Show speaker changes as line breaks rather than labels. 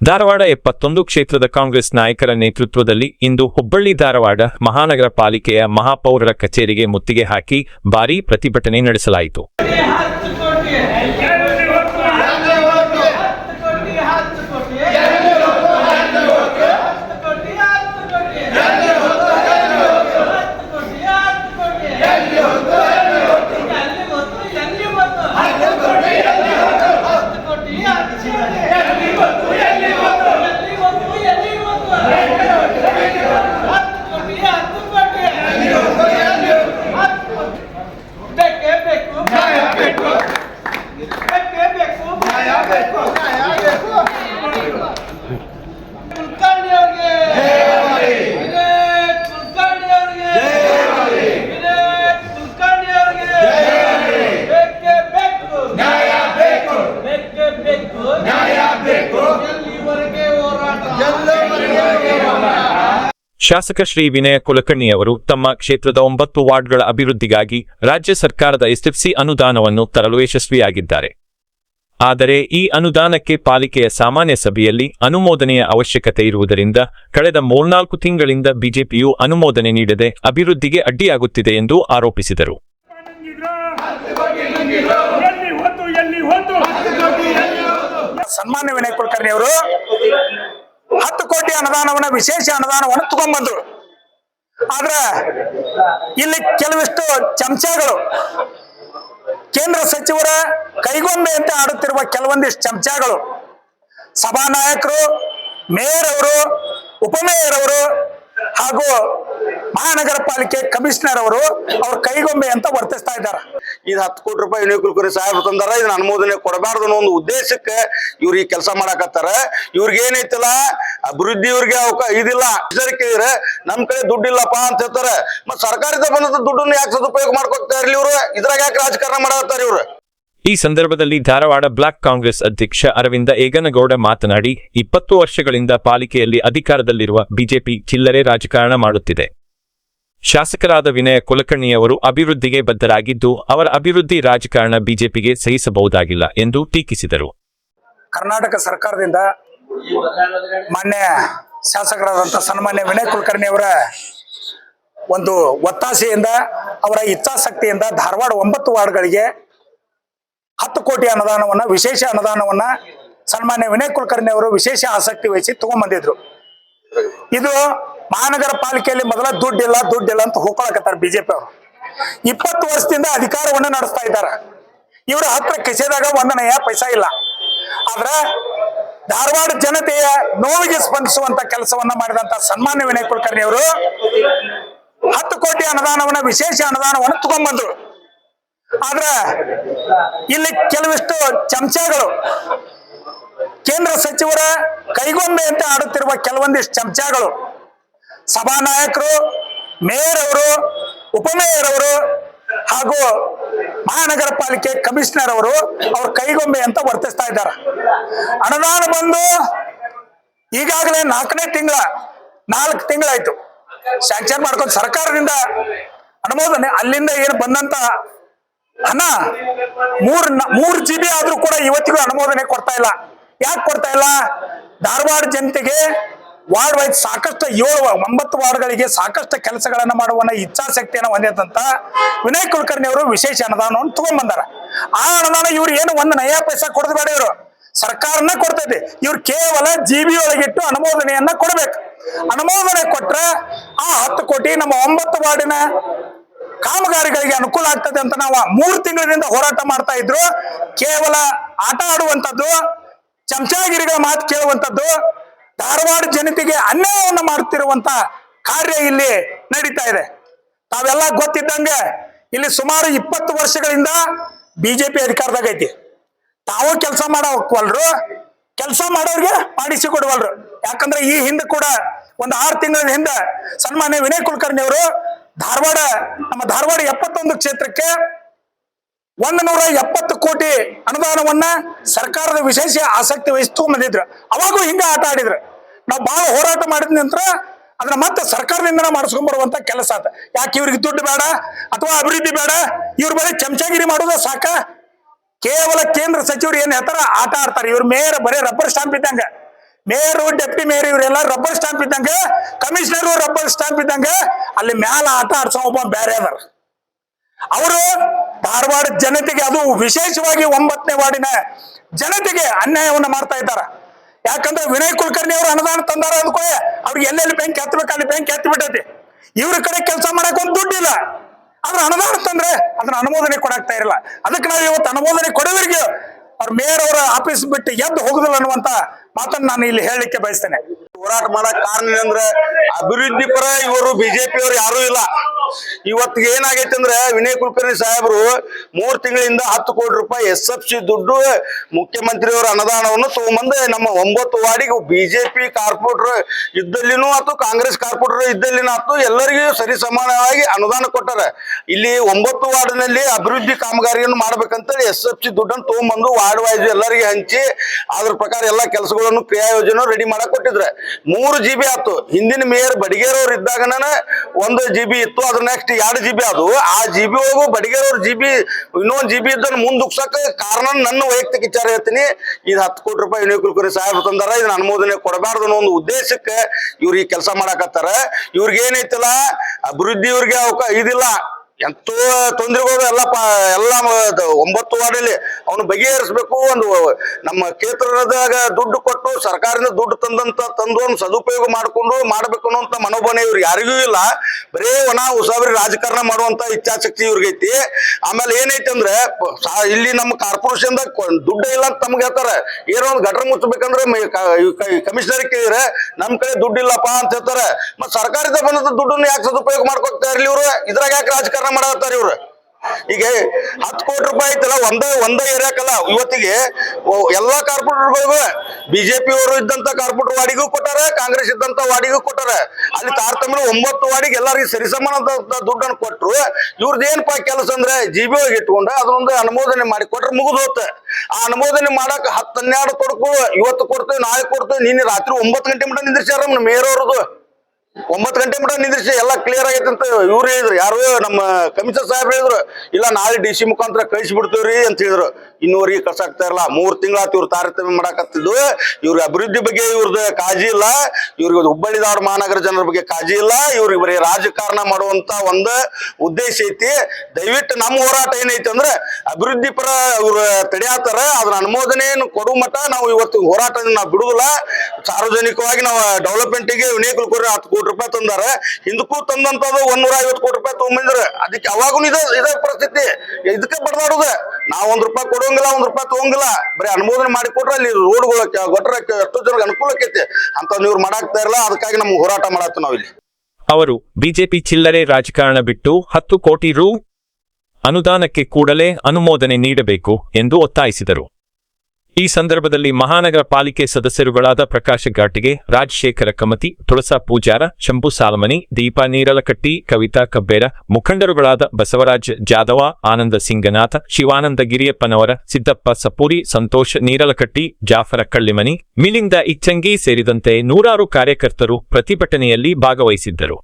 ಧಾರವಾಡ ಎಪ್ಪತ್ತೊಂದು ಕ್ಷೇತ್ರದ ಕಾಂಗ್ರೆಸ್ ನಾಯಕರ ನೇತೃತ್ವದಲ್ಲಿ ಇಂದು ಹುಬ್ಬಳ್ಳಿ ಧಾರವಾಡ ಮಹಾನಗರ ಪಾಲಿಕೆಯ ಮಹಾಪೌರರ ಕಚೇರಿಗೆ ಮುತ್ತಿಗೆ ಹಾಕಿ ಭಾರೀ ಪ್ರತಿಭಟನೆ ನಡೆಸಲಾಯಿತು
ಹತ್ತು ಕೋಟಿ ಹತ್ತು ಕೋಟಿ ಹತ್ತು ಕೋಟಿ ಹತ್ತು ಕೋಟಿ ಹತ್ತು ಕೋಟಿ ಹತ್ತು ಕೋಟಿ ಹತ್ತು ಕೋಟಿ ಎಲ್ಲಿ ಹೋಯ್ತು ಎಲ್ಲಿ ಹೋಯ್ತು ಎಲ್ಲಿ ಹೋಯ್ತು ಹತ್ತು ಕೋಟಿ ಎಲ್ಲಿ ಹೋಯ್ತು ಹತ್ತು ಕೋಟಿ ಹತ್ತು ಕೋಟಿ ಎಲ್ಲಿ ಹೋಯ್ತು ಎಲ್ಲಿ ಹೋಯ್ತು ಎಲ್ಲಿ ಹೋಯ್ತು ಎಲ್ಲಿ ಹೋಯ್ತು ಹತ್ತು ಕೋಟಿ ಹತ್ತು ಕೋಟಿ ಎಲ್ಲಿ ಹೋಯ್ತು ಎಲ್ಲಿ ಹೋಯ್ತು ಹತ್ತು ಕೋಟಿ ಬೇಕೇ ಬೇಕು ನ್ಯಾಯ ಬೇಕು ಬೇಕೇ ಬೇಕು ನ್ಯಾಯ ಬೇಕು ನ್ಯಾಯ ಬೇಕು ಕುಲಕರ್ಣಿ ಅವ್ರಿಗೆ ವಿವೇಕ್ ಕುಲಕರ್ಣಿ ಅವ್ರಿಗೆ ವಿವೇಕ್ ಕುಲಕರ್ಣಿ ಅವ್ರಿಗೆ ಬೇಕೇ ಬೇಕು ನ್ಯಾಯ ಬೇಕು ಬೇಕೇ ಬೇಕು ನ್ಯಾಯ ಬೇಕು ಎಲ್ಲಿವರೆಗೆ ಹೋರಾಟ ಎಲ್ಲಿವರೆಗೆ ಹೋರಾಟ
ಶಾಸಕ ಶ್ರೀ ವಿನಯ ಕುಲಕರ್ಣಿ ಅವರು ತಮ್ಮ ಕ್ಷೇತ್ರದ ಒಂಬತ್ತು ವಾರ್ಡ್ಗಳ ಅಭಿವೃದ್ಧಿಗಾಗಿ ರಾಜ್ಯ ಸರ್ಕಾರದ ಎಸ್ಎಫ್ಸಿ ಅನುದಾನವನ್ನು ತರಲು ಯಶಸ್ವಿಯಾಗಿದ್ದಾರೆ. ಆದರೆ ಈ ಅನುದಾನಕ್ಕೆ ಪಾಲಿಕೆಯ ಸಾಮಾನ್ಯ ಸಭೆಯಲ್ಲಿ ಅನುಮೋದನೆಯ ಅವಶ್ಯಕತೆ ಇರುವುದರಿಂದ ಕಳೆದ ಮೂರ್ನಾಲ್ಕು ತಿಂಗಳಿಂದ ಬಿಜೆಪಿಯು ಅನುಮೋದನೆ ನೀಡದೆ ಅಭಿವೃದ್ಧಿಗೆ ಅಡ್ಡಿಯಾಗುತ್ತಿದೆ ಎಂದು ಆರೋಪಿಸಿದರು.
ಸನ್ಮಾನ್ಯ ವಿನಯ್ ಕುಲಕರ್ಣಿ ಅವರು ಹತ್ತು ಕೋಟಿ ಅನುದಾನವನ್ನ, ವಿಶೇಷ ಅನುದಾನವನ್ನು ತಗೊಂಡ್ಬಂದ್ರು. ಆದ್ರೆ ಇಲ್ಲಿ ಕೆಲವಿಷ್ಟು ಚಮಚಗಳು ಕೇಂದ್ರ ಸಚಿವರ ಕೈಗೊಂಬೆ ಅಂತ ಆಡುತ್ತಿರುವ ಕೆಲವೊಂದಿಷ್ಟು ಚಮಚಗಳು. ಸಭಾನಾಯಕರು, ಮೇಯರ್ ಅವರು, ಉಪಮೇಯರ್ ಅವರು ಹಾಗೂ ಮಹಾನಗರ ಪಾಲಿಕೆ ಕಮಿಷನರ್ ಅವರು ಅವ್ರ ಕೈಗೊಂಬೆ ಅಂತ ವರ್ತಿಸ್ತಾ ಇದ್ದಾರೆ.
ಇದು ಹತ್ತು ಕೋಟಿ ರೂಪಾಯಿ ವಿನಯ್ ಕುಲಕುರಿ ಸಾಹೇಬ್ರು ತಂದಾರ, ಇದನ್ನ ಅನುಮೋದನೆ ಕೊಡಬಾರ್ದು ಅನ್ನೋ ಒಂದು ಉದ್ದೇಶಕ್ಕೆ ಇವ್ರು ಈ ಕೆಲಸ ಮಾಡಾಕತ್ತಾರ. ಇವ್ರಿಗೆ ಏನೈತಿಲ್ಲ, ಅಭಿವೃದ್ಧಿ ಇವ್ರಿಗೆ ಅವಕ ಇದಿಲ್ಲ. ಕೇಳಿದ್ರೆ ನಮ್ ಕಡೆ ದುಡ್ಡಿಲ್ಲಪ್ಪ ಅಂತ ಹೇಳ್ತಾರೆ. ಮತ್ ಸರ್ಕಾರದಿಂದ ಬಂದಂತ ದುಡ್ಡನ್ನು ಯಾಕೆ ಸದುಪಯೋಗ ಮಾಡ್ಕೊತಾ ಇರ್ಲಿ ಇವ್ರು? ಇದ್ರಾಗ ಯಾಕೆ ರಾಜಕಾರಣ ಮಾಡಕತ್ತಾರ ಇವ್ರು?
ಈ ಸಂದರ್ಭದಲ್ಲಿ ಧಾರವಾಡ ಬ್ಲಾಕ್ ಕಾಂಗ್ರೆಸ್ ಅಧ್ಯಕ್ಷ ಅರವಿಂದ ಏಗನಗೌಡ ಮಾತನಾಡಿ, ಇಪ್ಪತ್ತು ವರ್ಷಗಳಿಂದ ಪಾಲಿಕೆಯಲ್ಲಿ ಅಧಿಕಾರದಲ್ಲಿರುವ ಬಿಜೆಪಿ ಚಿಲ್ಲರೆ ರಾಜಕಾರಣ ಮಾಡುತ್ತಿದೆ. ಶಾಸಕರಾದ ವಿನಯ ಕುಲಕರ್ಣಿಯವರು ಅಭಿವೃದ್ಧಿಗೆ ಬದ್ಧರಾಗಿದ್ದು, ಅವರ ಅಭಿವೃದ್ಧಿ ರಾಜಕಾರಣ ಬಿಜೆಪಿಗೆ ಸಹಿಸಬಹುದಾಗಿಲ್ಲ ಎಂದು ಟೀಕಿಸಿದರು.
ಕರ್ನಾಟಕ ಸರ್ಕಾರದಿಂದ ಮಾನ್ಯ ಶಾಸಕರಾದಂಥ ಸನ್ಮಾನ್ಯ ವಿನಯ್ ಕುಲಕರ್ಣಿ ಅವರ ಒಂದು ಒತ್ತಾಸೆಯಿಂದ, ಅವರ ಇಚ್ಛಾಸಕ್ತಿಯಿಂದ ಧಾರವಾಡ ಒಂಬತ್ತು ವಾರ್ಡ್ಗಳಿಗೆ ಹತ್ತು ಕೋಟಿ ಅನುದಾನವನ್ನ, ವಿಶೇಷ ಅನುದಾನವನ್ನ ಸನ್ಮಾನ್ಯ ವಿನಯ್ ಕುಲಕರ್ಣಿ ಅವರು ವಿಶೇಷ ಆಸಕ್ತಿ ವಹಿಸಿ ತಗೊಂಡ್ಬಂದಿದ್ರು ಇದು ಮಹಾನಗರ ಪಾಲಿಕೆಯಲ್ಲಿ ಮೊದಲ ದುಡ್ಡಿಲ್ಲ ದುಡ್ಡಿಲ್ಲ ಅಂತ ಹೋಗ್ಕೊಳಕತ್ತಾರ ಬಿಜೆಪಿ ಅವರು. ಇಪ್ಪತ್ತು ವರ್ಷದಿಂದ ಅಧಿಕಾರವನ್ನು ನಡೆಸ್ತಾ ಇದ್ದಾರೆ. ಇವರ ಹತ್ರ ಕೆಸೆದಾಗ ಒಂದು ನಯ ಪೈಸಾ ಇಲ್ಲ. ಆದ್ರೆ ಧಾರವಾಡ ಜನತೆಯ ನೋವಿಗೆ ಸ್ಪಂದಿಸುವಂತ ಕೆಲಸವನ್ನ ಮಾಡಿದಂತ ಸನ್ಮಾನ್ಯ ವಿನಯ್ ಕುಲಕರ್ಣಿ ಅವರು ಹತ್ತು ಕೋಟಿ ಅನುದಾನವನ್ನ, ವಿಶೇಷ ಅನುದಾನವನ್ನು ತಗೊಂಡ್ಬಂದ್ರು ಆದ್ರ ಇಲ್ಲಿ ಕೆಲವಿಷ್ಟು ಚಮಚಗಳು ಕೇಂದ್ರ ಸಚಿವರ ಕೈಗೊಂಬೆ ಅಂತ ಆಡುತ್ತಿರುವ ಕೆಲವೊಂದಿಷ್ಟು ಚಮಚಗಳು ಸಭಾನಾಯಕರು, ಮೇಯರ್ ಅವರು ಉಪಮೇಯರ್ ಅವರು ಹಾಗೂ ಮಹಾನಗರ ಪಾಲಿಕೆ ಕಮಿಷನರ್ ಅವರು ಅವ್ರ ಕೈಗೊಂಬೆ ಅಂತ ವರ್ತಿಸ್ತಾ ಇದ್ದಾರೆ. ಅನುದಾನ ಬಂದು ಈಗಾಗಲೇ ನಾಲ್ಕನೇ ತಿಂಗಳ, ನಾಲ್ಕು ತಿಂಗಳಾಯ್ತು. ಸ್ಯಾಂಕ್ಷನ್ ಮಾಡ್ಕೊಂಡು ಸರ್ಕಾರದಿಂದ ಅನುಮೋದನೆ, ಅಲ್ಲಿಂದ ಏನು ಬಂದಂತ ಹಣ ಮೂರ್ ಮೂರ್ ಜಿ ಬಿ ಆದ್ರೂ ಕೂಡ ಇವತ್ತಿಗೂ ಅನುಮೋದನೆ ಕೊಡ್ತಾ ಇಲ್ಲ. ಯಾಕೆ ಕೊಡ್ತಾ ಇಲ್ಲ? ಧಾರವಾಡ ಜನತೆಗೆ ವಾರ್ಡ್ ವೈಸ್ ಸಾಕಷ್ಟು ಏಳು, ಒಂಬತ್ತು ವಾರ್ಡ್ಗಳಿಗೆ ಸಾಕಷ್ಟು ಕೆಲಸಗಳನ್ನ ಮಾಡುವ ಇಚ್ಛಾಶಕ್ತಿಯನ್ನು ಹೊಂದಿದಂತ ವಿನಯ್ ಕುಲಕರ್ಣಿ ಅವರು ವಿಶೇಷ ಅನುದಾನವನ್ನು ತಗೊಂಡ್ಬಂದಾರ. ಆ ಅನುದಾನ ಇವ್ರು ಏನು ಒಂದು ನಯಾ ಪೈಸಾ ಕೊಡದ್ ಬೇಡ ಇವರು. ಸರ್ಕಾರನ ಕೊಡ್ತೈತಿ. ಇವ್ರು ಕೇವಲ ಜಿ ಬಿ ಒಳಗಿಟ್ಟು ಅನುಮೋದನೆಯನ್ನ ಕೊಡ್ಬೇಕು. ಅನುಮೋದನೆ ಕೊಟ್ರೆ ಆ ಹತ್ತು ಕೋಟಿ ನಮ್ಮ ಒಂಬತ್ತು ವಾರ್ಡಿನ ಕಾಮಗಾರಿಗಳಿಗೆ ಅನುಕೂಲ ಆಗ್ತದೆ ಅಂತ ನಾವು ಮೂರು ತಿಂಗಳಿಂದ ಹೋರಾಟ ಮಾಡ್ತಾ ಇದ್ರು. ಕೇವಲ ಆಟ ಆಡುವಂಥದ್ದು, ಚಮಚಾಗಿರಿಗಳ ಮಾತು ಕೇಳುವಂಥದ್ದು, ಧಾರವಾಡ ಜನತೆಗೆ ಅನ್ಯಾಯವನ್ನು ಮಾಡುತ್ತಿರುವಂತ ಕಾರ್ಯ ಇಲ್ಲಿ ನಡೀತಾ ಇದೆ. ತಾವೆಲ್ಲ ಗೊತ್ತಿದ್ದಂಗೆ ಇಲ್ಲಿ ಸುಮಾರು ಇಪ್ಪತ್ತು ವರ್ಷಗಳಿಂದ ಬಿಜೆಪಿ ಅಧಿಕಾರದಾಗ ಐತಿ. ತಾವು ಕೆಲಸ ಮಾಡೋಕ್ವಲ್ರು ಕೆಲಸ ಮಾಡೋರಿಗೆ ಮಾಡಿಸಿ ಕೊಡುವಲ್ರು. ಯಾಕಂದ್ರೆ ಈ ಹಿಂದೆ ಕೂಡ ಒಂದು ಆರು ತಿಂಗಳ ಹಿಂದೆ ಸನ್ಮಾನ್ಯ ವಿನಯ್ ಕುಲಕರ್ಣಿ ಅವರು ಧಾರವಾಡ, ನಮ್ಮ ಧಾರವಾಡ ಎಪ್ಪತ್ತೊಂದು ಕ್ಷೇತ್ರಕ್ಕೆ ಒಂದು ನೂರ ಎಪ್ಪತ್ತು ಕೋಟಿ ಅನುದಾನವನ್ನ ಸರ್ಕಾರದ ವಿಶೇಷ ಆಸಕ್ತಿ ವಹಿಸ್ತು ಬಂದಿದ್ರು ಅವಾಗೂ ಹಿಂಗೆ ಆಟ ಆಡಿದ್ರು. ನಾವು ಬಹಳ ಹೋರಾಟ ಮಾಡಿದ ನಂತರ ಅದನ್ನ ಮತ್ತೆ ಸರ್ಕಾರದಿಂದ ಮಾಡಿಸ್ಕೊಂಡ್ ಬರುವಂತ ಕೆಲಸ ಆತ ಯಾಕೆ ಇವ್ರಿಗೆ ದುಡ್ಡು ಬೇಡ ಅಥವಾ ಅಭಿವೃದ್ಧಿ ಬೇಡ? ಇವ್ರ ಬರೀ ಚಮಚಾಗಿರಿ ಮಾಡೋದ ಸಾಕ? ಕೇವಲ ಕೇಂದ್ರ ಸಚಿವರು ಏನ್ ಹೇಳ್ತಾರ? ಆಟ ಆಡ್ತಾರೆ. ಇವ್ರ ಮೇಯರ್ ಬರೀ ರಬ್ಬರ್ ಸ್ಟಾಂಪ್ ಇದ್ದಂಗ. ಮೇಯರು ಡೆಪ್ಟಿ ಮೇಯರ್ ಇವರೆಲ್ಲ ರಬ್ಬರ್ ಸ್ಟಾಂಪ್ ಇದ್ದಂಗೆ ಕಮಿಷನರ್ ರಬ್ಬರ್ ಸ್ಟಾಂಪ್ ಇದ್ದಂಗೆ, ಅಲ್ಲಿ ಮ್ಯಾಲ ಆಟ ಆಡ್ಸೋ ಒಬ್ಬ ಬೇರೆ ಅದರ. ಅವರು ಧಾರವಾಡ ಜನತೆಗೆ ಅದು ವಿಶೇಷವಾಗಿ ಒಂಬತ್ತನೇ ವಾರ್ಡಿನ ಜನತೆಗೆ ಅನ್ಯಾಯವನ್ನ ಮಾಡ್ತಾ ಇದ್ದಾರ. ಯಾಕಂದ್ರೆ ವಿನಯ್ ಕುಲಕರ್ಣಿ ಅವರು ಅನುದಾನ ತಂದಾರ ಅಂದ್ಕೊಳ್ಳಿ ಅವ್ರಿಗೆ ಎಲ್ಲೆಲ್ಲಿ ಬ್ಯಾಂಕ್ ಹತ್ಬೇಕು ಅಲ್ಲಿ ಬ್ಯಾಂಕ್ ಹತ್ತಿ ಬಿಟ್ಟೈತಿ ಇವ್ರ ಕಡೆ ಕೆಲಸ ಮಾಡಕ್ ಒಂದು ದುಡ್ಡಿಲ್ಲ ಅದ್ರ ಅನುದಾನ ತಂದ್ರೆ ಅದನ್ನ ಅನುಮೋದನೆ ಕೊಡಾಕ್ತಾ ಇರಲ್ಲ. ಅದಕ್ಕೆ ನಾವು ಇವತ್ತು ಅನುಮೋದನೆ ಕೊಡೋವರಿಗೆ ಅವ್ರ ಮೇಯರ್ ಅವರ ಆಫೀಸ್ ಬಿಟ್ಟು ಎದ್ದು ಹೋಗುದಿಲ್ಲ ಅನ್ನುವಂತ ಮಾತನ್ನ ನಾನು ಇಲ್ಲಿ ಹೇಳಲಿಕ್ಕೆ ಬಯಸ್ತೇನೆ.
ಹೋರಾಟ ಮಾಡಕ್ ಕಾರಣ ಏನಂದ್ರೆ ಅಭಿವೃದ್ಧಿ ಪರ ಇವರು ಬಿಜೆಪಿ ಅವರು ಯಾರು ಇಲ್ಲ. ಇವತ್ತಿಗೆ ಏನಾಗೈತೆ ಅಂದ್ರೆ ವಿನಯ್ ಕುಲಕರ್ಣಿ ಸಾಹೇಬರು ಮೂರ್ ತಿಂಗಳಿಂದ ಹತ್ತು ಕೋಟಿ ರೂಪಾಯಿ ಎಸ್ ಎಫ್ ಸಿ ದುಡ್ಡು ಮುಖ್ಯಮಂತ್ರಿಯವರ ಅನುದಾನವನ್ನು ತಗೊಂಬಂದು ನಮ್ಮ ಒಂಬತ್ತು ವಾರ್ಡಿಗೆ ಬಿಜೆಪಿ ಕಾರ್ಪೊರೇಟರ್ ಇದ್ದಲ್ಲಿನೂ ಆತು, ಕಾಂಗ್ರೆಸ್ ಕಾರ್ಪೊರೇಟರ್ ಇದ್ದಲ್ಲಿನ ಆತು, ಎಲ್ಲರಿಗೂ ಸರಿ ಸಮಾನವಾಗಿ ಅನುದಾನ ಕೊಟ್ಟಾರ. ಇಲ್ಲಿ ಒಂಬತ್ತು ವಾರ್ಡ್ನಲ್ಲಿ ಅಭಿವೃದ್ಧಿ ಕಾಮಗಾರಿಯನ್ನು ಮಾಡ್ಬೇಕಂತೇಳಿ ಎಸ್ ಎಫ್ ಸಿ ದುಡ್ಡನ್ನು ತಗೊಂಬಂದು ವಾರ್ಡ್ ವೈಸ್ ಎಲ್ಲರಿಗೆ ಹಂಚಿ, ಅದ್ರ ಪ್ರಕಾರ ಎಲ್ಲಾ ಕೆಲಸಗಳನ್ನು ಕ್ರಿಯಾ ಯೋಜನೆ ರೆಡಿ ಮಾಡಕ್ ಕೊಟ್ಟಿದ್ರೆ. ಮೂರು ಜಿ ಬಿ ಆತು. ಹಿಂದಿನ ಮೇಯರ್ ಬಡಿಗೇರವ್ರು ಇದ್ದಾಗನ ಒಂದು ಜಿ ಬಿ ಇತ್ತು ಅದ್ರ ನೆಕ್ಸ್ಟ್ ಎರಡು ಜಿ ಬಿ ಅದು. ಆ ಜಿ ಬಿ ಹೋಗು ಬಡಿಗೇರವ್ರ ಜಿ ಬಿ ಇನ್ನೊಂದು ಜಿ ಬಿ ಇದನ್ನು ಮುಂದುಕ್ಸಕ್ಕೆ ಕಾರಣ ನನ್ನ ವೈಯಕ್ತಿಕ ವಿಚಾರ ಹೇಳ್ತೀನಿ. ಇದು ಹತ್ತು ಕೋಟಿ ರೂಪಾಯಿ ವಿನಯ ಕುಲಕರ್ಣಿ ಸಾಹೇಬ್ ತಂದಾರ, ಇದನ್ನ ಅನುಮೋದನೆ ಕೊಡಬಾರ್ದು ಅನ್ನೋ ಒಂದು ಉದ್ದೇಶಕ್ಕೆ ಈ ಕೆಲಸ ಮಾಡಾಕತ್ತಾರ. ಇವ್ರಿಗೆ ಏನೈತಿಲ್ಲ ಅಭಿವೃದ್ಧಿ ಇವ್ರಿಗೆ ಅವಕ ಇದಿಲ್ಲ. ಎಂತೋ ತೊಂದರೆಗಳು ಎಲ್ಲ ಎಲ್ಲ ಒಂಬತ್ತು ವಾರ್ಡಲ್ಲಿ ಅವನು ಬಗೆಹರಿಸ್ಬೇಕು ಒಂದು, ನಮ್ಮ ಕ್ಷೇತ್ರದಾಗ ದುಡ್ಡು ಕೊಟ್ಟು ಸರ್ಕಾರದಿಂದ ದುಡ್ಡು ತಂದಂತ ತಂದು ಒಂದು ಸದುಪಯೋಗ ಮಾಡಿಕೊಂಡು ಮಾಡ್ಬೇಕು ಅನ್ನೋಂಥ ಮನೋಭಾವನೆ ಇವ್ರು ಯಾರಿಗೂ ಇಲ್ಲ. ಬರೀ ಒಣ ಉಸಾಬರಿ ರಾಜಕಾರಣ ಮಾಡುವಂತ ಇಚ್ಛಾಶಕ್ತಿ ಇವ್ರಿಗೈತಿ. ಆಮೇಲೆ ಏನೈತಿ ಅಂದ್ರೆ ಇಲ್ಲಿ ನಮ್ಮ ಕಾರ್ಪೊರೇಷನ್ ದುಡ್ಡು ಇಲ್ಲ ಅಂತ ತಮ್ಗೆ ಹೇಳ್ತಾರೆ. ಏನೋ ಒಂದು ಘಟನೆ ಮುಚ್ಚಬೇಕಂದ್ರೆ ಕಮಿಷನರ್ ಕೇಳಿದ್ರೆ ನಮ್ ಕಡೆ ದುಡ್ಡು ಇಲ್ಲಪ್ಪ ಅಂತ ಹೇಳ್ತಾರೆ. ಮತ್ ಸರ್ಕಾರದಿಂದ ಬಂದ ದುಡ್ಡನ್ನು ಯಾಕೆ ಸದುಪಯೋಗ ಮಾಡ್ಕೊತಾ ಇರ್ಲಿ ಇವ್ರು? ಇದ್ರಾಗ ಯಾಕೆ ರಾಜಕಾರಣ ಮಾಡತ್ತಾರ ಇವ್ರು. ಈಗ ಹತ್ತು ಕೋಟಿ ರೂಪಾಯಿ ಐತಲ್ಲ, ಒಂದೇ ಒಂದೇ ಏರಿಯಾಕಲ್ಲ, ಇವತ್ತಿಗೆ ಎಲ್ಲಾ ಕಾರ್ಪೊರೇಟರ್ಗಳಿಗೂ ಬಿಜೆಪಿ ಅವರು ಇದ್ದಂತ ಕಾರ್ಪೊರೇಟರ್ ವಾಡಿಗೂ ಕೊಟ್ಟಾರ, ಕಾಂಗ್ರೆಸ್ ಇದ್ದಂತ ವಾಡಿಗೂ ಕೊಟ್ಟಾರ. ಅಲ್ಲಿ ತಾರತಮ್ಯ ಒಂಬತ್ತು ವಾಡಿಗೆ ಎಲ್ಲರಿಗೂ ಸರಿಸಮಾನ ದುಡ್ಡನ್ನು ಕೊಟ್ರು. ಇವ್ರದ್ದು ಏನಪ್ಪಾ ಕೆಲಸ ಅಂದ್ರೆ, ಜಿಬಿ ಒಳಗೆ ಇಟ್ಕೊಂಡು ಅದನ್ನೊಂದು ಅನುಮೋದನೆ ಮಾಡಿ ಕೊಟ್ರೆ ಮುಗಿದು ಹೋತ. ಆ ಅನುಮೋದನೆ ಮಾಡಕ್ ಹತ್ತು ಹನ್ನೆರಡು ಕೊಡ್ಕೊ ಇವತ್ತು ಕೊಡ್ತೇವೆ, ನಾಳೆ ಕೊಡ್ತೇವೆ, ನಿನ್ನೆ ರಾತ್ರಿ ಒಂಬತ್ತು ಗಂಟೆ ಮಟ್ಟ ನಿಂದಿರ್ಸ್ಯಾರ ಮೇಯರ್ ಅವ್ರದ್ದು ಒಂಬತ್ತು ಗಂಟೆ ಮಟ್ಟ ನಿಂದ್ರಿಸಿ ಎಲ್ಲ ಕ್ಲಿಯರ್ ಆಗೈತೆ ಅಂತ ಇವ್ರು ಹೇಳಿದ್ರು. ಯಾರು ನಮ್ಮ ಕಮಿಷನರ್ ಸಾಹೇಬ್ ಹೇಳಿದ್ರು. ಇಲ್ಲ, ನಾಳೆ ಡಿ ಸಿ ಮುಖಾಂತರ ಕಳಿಸಿ ಬಿಡ್ತೀವ್ರಿ ಅಂತ ಹೇಳಿದ್ರು. ಇನ್ನೂವರೆಗೆ ಆಗ್ತಾ ಇರಲ್ಲ. ಮೂರ್ ತಿಂಗಳಾತು ಇವ್ರು ತಾರತಮ್ಯ ಮಾಡಾಕತ್ತಿದ್ದು. ಇವ್ರಿಗೆ ಅಭಿವೃದ್ಧಿ ಬಗ್ಗೆ ಇವ್ರದ್ದು ಕಾಳಜಿ ಇಲ್ಲ. ಇವ್ರಿಗೆ ಹುಬ್ಬಳ್ಳಿ ಮಹಾನಗರ ಜನರ ಬಗ್ಗೆ ಕಾಳಜಿ ಇಲ್ಲ. ಇವ್ರಿಗೆ ಬರೀ ರಾಜಕಾರಣ ಮಾಡುವಂತ ಒಂದು ಉದ್ದೇಶ ಐತಿ. ದಯವಿಟ್ಟು ನಮ್ಮ ಹೋರಾಟ ಏನೈತಿ ಅಂದ್ರೆ ಅಭಿವೃದ್ಧಿ ಪರ ಇವ್ರು ತಡೆಯಾತಾರ. ಅದ್ರ ಅನುಮೋದನೆಯನ್ನು ಕೊಡುವ ಮಟ್ಟ ನಾವು ಇವತ್ತು ಹೋರಾಟ ನಾವು ಬಿಡುದಿಲ್ಲ. ಸಾರ್ವಜನಿಕವಾಗಿ ನಾವು ಡೆವಲಪ್ಮೆಂಟ್ಗೆ ವಿನಯ್ ಕುಲಕರ್ಣಿ ಹತ್ತು ಕೋಟಿ ರೂಪಾಯಿ ತಂದಾರ, ಹಿಂದಕ್ಕೂ ತಂದಂತದ್ದು ಒಂದೂರ ಐವತ್ತು ಕೋಟಿ ರೂಪಾಯಿ ತಗೊಂಬಂದ್ರ ಅದಕ್ಕೆ ಅವಾಗೂ ಇದ ಇದ ಪರಿಸ್ಥಿತಿ. ಇದಕ್ಕೆ ಬಡದಾಡುದ. ನಾವ್ ಒಂದ್ ರೂಪಾಯಿ ಕೊಡೋಂಗಿಲ್ಲ, ಒಂದ್ ರೂಪಾಯಿ ತಗೊಂಗಿಲ್ಲ. ಬರೀ ಅನುಮೋದನೆ ಮಾಡಿ ಕೊಟ್ರೆ ಅಲ್ಲಿ ರೋಡ್ಗಳ ಗೊಟ್ಟರ ಎಷ್ಟು ಜನಕ್ಕೆ ಅನುಕೂಲ ಆಕೈತಿ ಅಂತ ನೀವು ಮಾಡಾಕ್ತಾ ಇರಲ್ಲ, ಅದಕ್ಕಾಗಿ ನಮ್ಗೆ ಹೋರಾಟ ಮಾಡತ್ತ ನಾವಿಲ್ಲಿ
ಅವರು ಬಿಜೆಪಿ ಚಿಲ್ಲರೆ ರಾಜಕಾರಣ ಬಿಟ್ಟು ಹತ್ತು ಕೋಟಿ ರು ಅನುದಾನಕ್ಕೆ ಕೂಡಲೇ ಅನುಮೋದನೆ ನೀಡಬೇಕು ಎಂದು ಒತ್ತಾಯಿಸಿದರು. ಈ ಸಂದರ್ಭದಲ್ಲಿ ಮಹಾನಗರ ಪಾಲಿಕೆ ಸದಸ್ಯರುಗಳಾದ ಪ್ರಕಾಶ ಘಾಟಿಗೆ ರಾಜಶೇಖರ ಕಮತಿ, ತುಳಸಾ ಪೂಜಾರ, ಶಂಭು ಸಾಲಮನಿ ದೀಪಾ ನೀರಲಕಟ್ಟಿ, ಕವಿತಾ ಕಬ್ಬೇರ, ಮುಖಂಡರುಗಳಾದ ಬಸವರಾಜ್ ಜಾಧವ, ಆನಂದ ಸಿಂಗನಾಥ, ಶಿವಾನಂದ ಗಿರಿಯಪ್ಪನವರ, ಸಿದ್ದಪ್ಪ ಸಪೂರಿ, ಸಂತೋಷ್ ನೀರಲಕಟ್ಟಿ, ಜಾಫರ ಕಳ್ಳಿಮನಿ, ಮಿಲಿಂದ ಇಚ್ಚಂಗಿ ಸೇರಿದಂತೆ ನೂರಾರು ಕಾರ್ಯಕರ್ತರು ಪ್ರತಿಭಟನೆಯಲ್ಲಿ ಭಾಗವಹಿಸಿದ್ದರು.